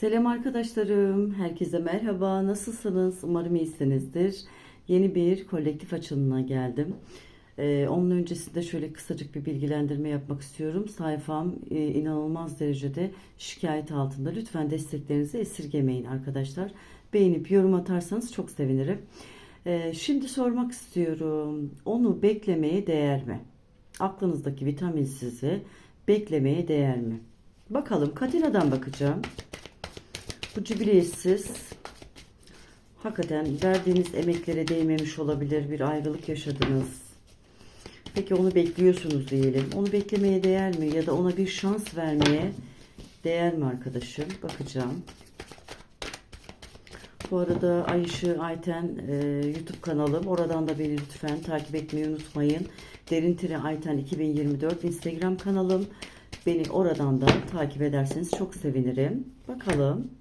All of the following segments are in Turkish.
Selam arkadaşlarım, herkese merhaba. Nasılsınız? Umarım iyisinizdir. Yeni bir kolektif açılımına geldim. Ee, onun öncesinde şöyle kısacık bir bilgilendirme yapmak istiyorum. Sayfam e, inanılmaz derecede şikayet altında. Lütfen desteklerinizi esirgemeyin arkadaşlar. Beğenip yorum atarsanız çok sevinirim. Ee, şimdi sormak istiyorum. Onu beklemeye değer mi? Aklınızdaki vitaminsizi beklemeye değer mi? Bakalım Katina'dan bakacağım. Bu cibiliyetsiz hakikaten verdiğiniz emeklere değmemiş olabilir. Bir ayrılık yaşadınız. Peki onu bekliyorsunuz diyelim. Onu beklemeye değer mi? Ya da ona bir şans vermeye değer mi arkadaşım? Bakacağım. Bu arada Ayşe Ayten e, YouTube kanalım. Oradan da beni lütfen takip etmeyi unutmayın. Derin Tire Ayten 2024 Instagram kanalım. Beni oradan da takip ederseniz çok sevinirim. Bakalım.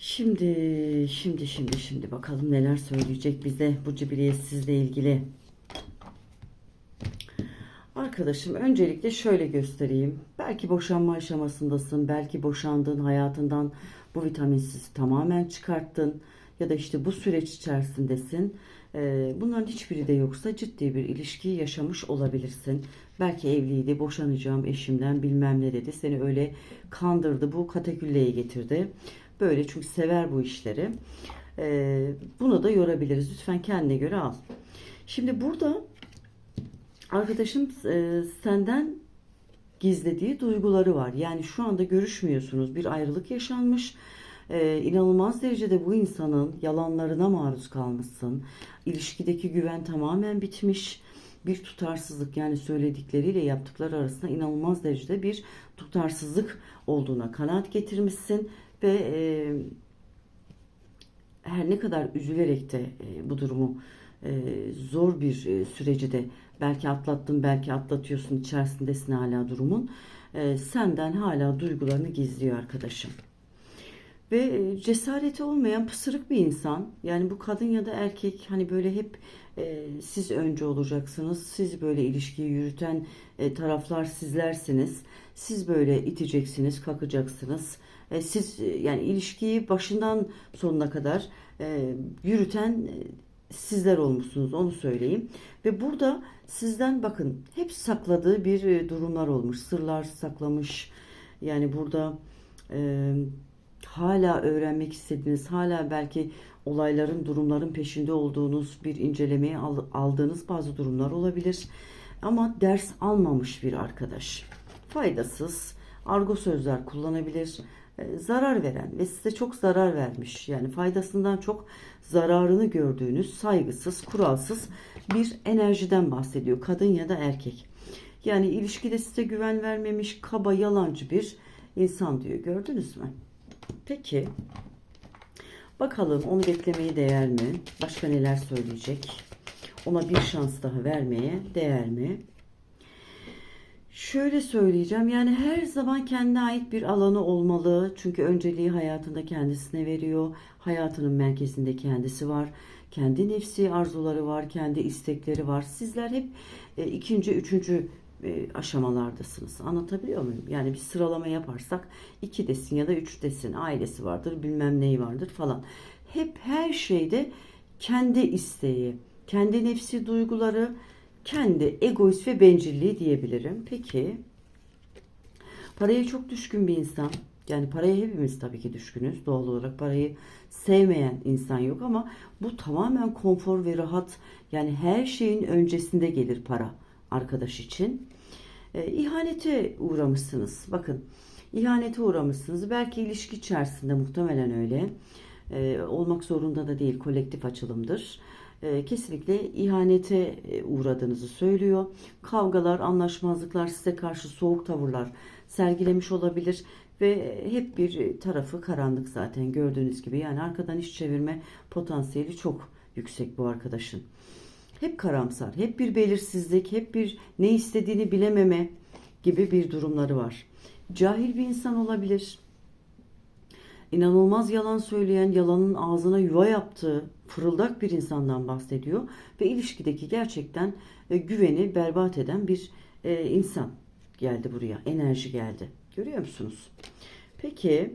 Şimdi, şimdi, şimdi, şimdi bakalım neler söyleyecek bize bu cibiliyetsizle ilgili. Arkadaşım öncelikle şöyle göstereyim. Belki boşanma aşamasındasın, belki boşandın, hayatından bu vitaminsiz tamamen çıkarttın ya da işte bu süreç içerisindesin. Ee, Bunların hiçbiri de yoksa ciddi bir ilişki yaşamış olabilirsin. Belki evliydi, boşanacağım eşimden bilmem ne dedi. Seni öyle kandırdı, bu katakülleye getirdi. Böyle çünkü sever bu işleri. Ee, Bunu da yorabiliriz. Lütfen kendine göre al. Şimdi burada arkadaşım e, senden gizlediği duyguları var. Yani şu anda görüşmüyorsunuz. Bir ayrılık yaşanmış. Ee, inanılmaz derecede bu insanın yalanlarına maruz kalmışsın. İlişkideki güven tamamen bitmiş. Bir tutarsızlık yani söyledikleriyle yaptıkları arasında inanılmaz derecede bir tutarsızlık olduğuna kanaat getirmişsin ve e, her ne kadar üzülerek de e, bu durumu e, zor bir e, süreci de belki atlattın belki atlatıyorsun içerisindesin hala durumun e, senden hala duygularını gizliyor arkadaşım. Ve e, cesareti olmayan pısırık bir insan. Yani bu kadın ya da erkek hani böyle hep e, siz önce olacaksınız. Siz böyle ilişkiyi yürüten e, taraflar sizlersiniz. Siz böyle iteceksiniz, kalkacaksınız. E, siz e, yani ilişkiyi başından sonuna kadar e, yürüten e, sizler olmuşsunuz onu söyleyeyim. Ve burada sizden bakın hep sakladığı bir e, durumlar olmuş. Sırlar saklamış. Yani burada e, hala öğrenmek istediğiniz, hala belki olayların, durumların peşinde olduğunuz bir incelemeye al- aldığınız bazı durumlar olabilir. Ama ders almamış bir arkadaş. Faydasız, argo sözler kullanabilir, e, zarar veren ve size çok zarar vermiş. Yani faydasından çok zararını gördüğünüz saygısız, kuralsız bir enerjiden bahsediyor. Kadın ya da erkek. Yani ilişkide size güven vermemiş, kaba, yalancı bir insan diyor. Gördünüz mü? Peki. Bakalım onu beklemeye değer mi? Başka neler söyleyecek? Ona bir şans daha vermeye değer mi? Şöyle söyleyeceğim yani her zaman kendine ait bir alanı olmalı. Çünkü önceliği hayatında kendisine veriyor. Hayatının merkezinde kendisi var. Kendi nefsi arzuları var, kendi istekleri var. Sizler hep e, ikinci, üçüncü e, aşamalardasınız. Anlatabiliyor muyum? Yani bir sıralama yaparsak iki desin ya da üç desin. Ailesi vardır, bilmem neyi vardır falan. Hep her şeyde kendi isteği, kendi nefsi duyguları, kendi egoist ve bencilliği diyebilirim. Peki paraya çok düşkün bir insan. Yani paraya hepimiz tabii ki düşkünüz. Doğal olarak parayı sevmeyen insan yok ama bu tamamen konfor ve rahat. Yani her şeyin öncesinde gelir para arkadaş için. E, ihanete uğramışsınız. Bakın ihanete uğramışsınız. Belki ilişki içerisinde muhtemelen öyle. E, olmak zorunda da değil kolektif açılımdır. E, kesinlikle ihanete e, uğradığınızı söylüyor. Kavgalar, anlaşmazlıklar, size karşı soğuk tavırlar sergilemiş olabilir ve hep bir tarafı karanlık zaten gördüğünüz gibi. Yani arkadan iş çevirme potansiyeli çok yüksek bu arkadaşın. Hep karamsar, hep bir belirsizlik, hep bir ne istediğini bilememe gibi bir durumları var. Cahil bir insan olabilir. İnanılmaz yalan söyleyen, yalanın ağzına yuva yaptığı fırıldak bir insandan bahsediyor ve ilişkideki gerçekten e, güveni berbat eden bir e, insan. geldi buraya. Enerji geldi. Görüyor musunuz? Peki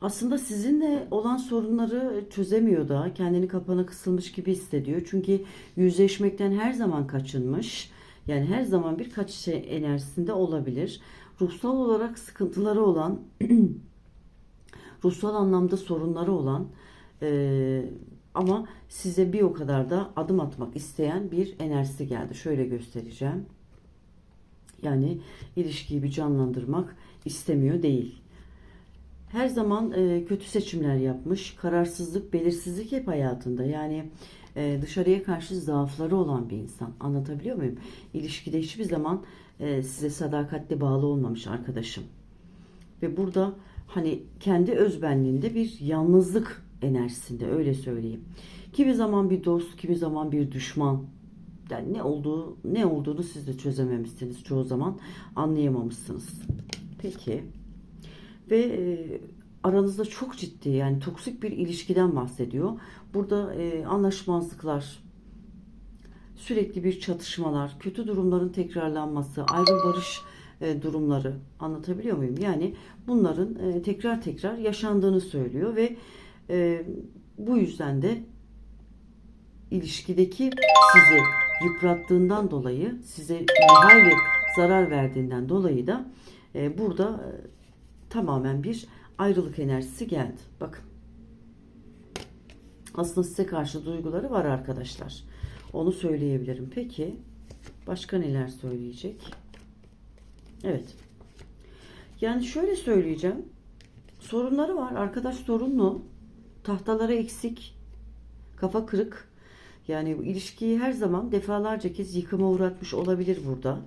aslında sizinle olan sorunları çözemiyor da kendini kapana kısılmış gibi hissediyor. Çünkü yüzleşmekten her zaman kaçınmış. Yani her zaman bir kaçış enerjisinde olabilir. Ruhsal olarak sıkıntıları olan, ruhsal anlamda sorunları olan e, ama size bir o kadar da adım atmak isteyen bir enerjisi geldi. Şöyle göstereceğim. Yani ilişkiyi bir canlandırmak istemiyor değil. Her zaman e, kötü seçimler yapmış. Kararsızlık, belirsizlik hep hayatında. Yani e, dışarıya karşı zaafları olan bir insan. Anlatabiliyor muyum? İlişkide hiçbir zaman e, size sadakatli bağlı olmamış arkadaşım. Ve burada hani kendi özbenliğinde bir yalnızlık enerjisinde öyle söyleyeyim. Kimi zaman bir dost, kimi zaman bir düşman. Yani ne olduğu ne olduğunu siz de çözememişsiniz çoğu zaman anlayamamışsınız. Peki ve e, aranızda çok ciddi yani toksik bir ilişkiden bahsediyor. Burada e, anlaşmazlıklar, sürekli bir çatışmalar, kötü durumların tekrarlanması, ayrı barış e, durumları anlatabiliyor muyum? Yani bunların e, tekrar tekrar yaşandığını söylüyor ve e, bu yüzden de ilişkideki sizi yıprattığından dolayı, size hayli zarar verdiğinden dolayı da e, burada e, tamamen bir ayrılık enerjisi geldi. Bakın. Aslında size karşı duyguları var arkadaşlar. Onu söyleyebilirim. Peki başka neler söyleyecek? Evet. Yani şöyle söyleyeceğim. Sorunları var. Arkadaş sorunlu. Tahtaları eksik. Kafa kırık. Yani bu ilişkiyi her zaman defalarca kez yıkıma uğratmış olabilir burada.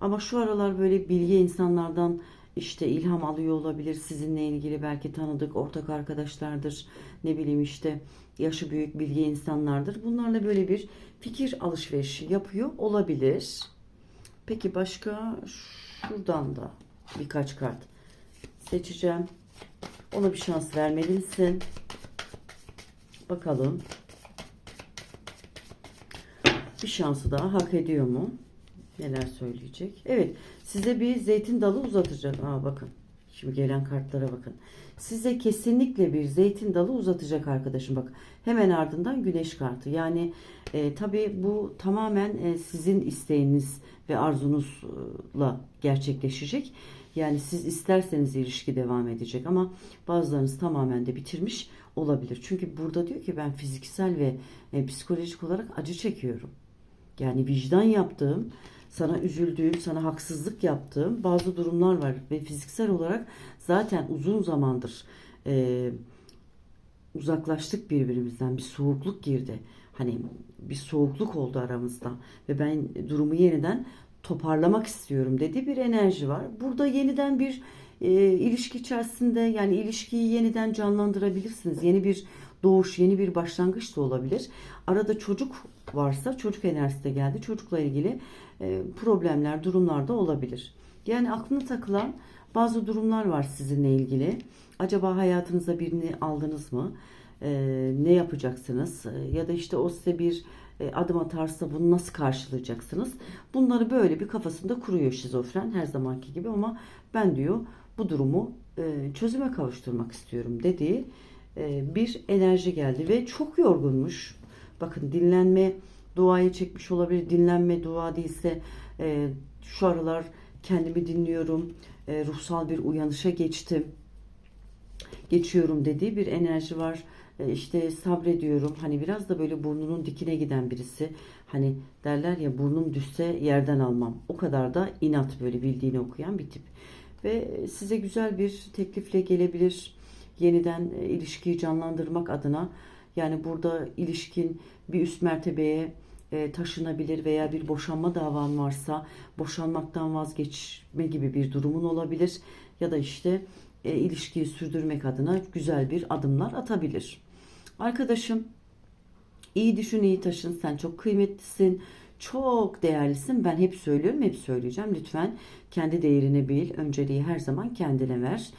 Ama şu aralar böyle bilgi insanlardan işte ilham alıyor olabilir. Sizinle ilgili belki tanıdık ortak arkadaşlardır. Ne bileyim işte yaşı büyük bilgi insanlardır. Bunlarla böyle bir fikir alışverişi yapıyor olabilir. Peki başka şuradan da birkaç kart seçeceğim. Ona bir şans vermelisin. Bakalım. Bir şansı daha hak ediyor mu? Neler söyleyecek? Evet. Size bir zeytin dalı uzatacak. Aa bakın. Şimdi gelen kartlara bakın. Size kesinlikle bir zeytin dalı uzatacak arkadaşım. Bak hemen ardından güneş kartı. Yani e, tabii bu tamamen e, sizin isteğiniz ve arzunuzla gerçekleşecek. Yani siz isterseniz ilişki devam edecek ama bazılarınız tamamen de bitirmiş olabilir. Çünkü burada diyor ki ben fiziksel ve e, psikolojik olarak acı çekiyorum. Yani vicdan yaptığım, sana üzüldüğüm, sana haksızlık yaptığım bazı durumlar var ve fiziksel olarak zaten uzun zamandır e, uzaklaştık birbirimizden bir soğukluk girdi. Hani bir soğukluk oldu aramızda ve ben durumu yeniden toparlamak istiyorum dedi bir enerji var. Burada yeniden bir e, ilişki içerisinde yani ilişkiyi yeniden canlandırabilirsiniz. Yeni bir doğuş, yeni bir başlangıç da olabilir. Arada çocuk varsa çocuk enerjisi de geldi. Çocukla ilgili e, problemler, durumlar da olabilir. Yani aklına takılan bazı durumlar var sizinle ilgili. Acaba hayatınıza birini aldınız mı? E, ne yapacaksınız? E, ya da işte o size bir adım atarsa bunu nasıl karşılayacaksınız? Bunları böyle bir kafasında kuruyor şizofren her zamanki gibi ama ben diyor bu durumu çözüme kavuşturmak istiyorum dediği bir enerji geldi ve çok yorgunmuş. Bakın dinlenme duayı çekmiş olabilir. Dinlenme dua değilse e, şu aralar kendimi dinliyorum. E, ruhsal bir uyanışa geçtim. Geçiyorum dediği bir enerji var. E, işte sabrediyorum. Hani biraz da böyle burnunun dikine giden birisi. Hani derler ya burnum düşse yerden almam. O kadar da inat böyle bildiğini okuyan bir tip. Ve size güzel bir teklifle gelebilir. Yeniden e, ilişkiyi canlandırmak adına. Yani burada ilişkin bir üst mertebeye e, taşınabilir veya bir boşanma davan varsa boşanmaktan vazgeçme gibi bir durumun olabilir. Ya da işte e, ilişkiyi sürdürmek adına güzel bir adımlar atabilir. Arkadaşım iyi düşün iyi taşın. Sen çok kıymetlisin çok değerlisin. Ben hep söylüyorum hep söyleyeceğim. Lütfen kendi değerini bil. Önceliği her zaman kendine ver.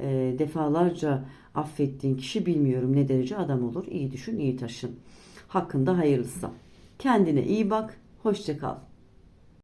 E, defalarca affettiğin kişi bilmiyorum ne derece adam olur iyi düşün iyi taşın hakkında hayırlısı. Kendine iyi bak. Hoşça kal.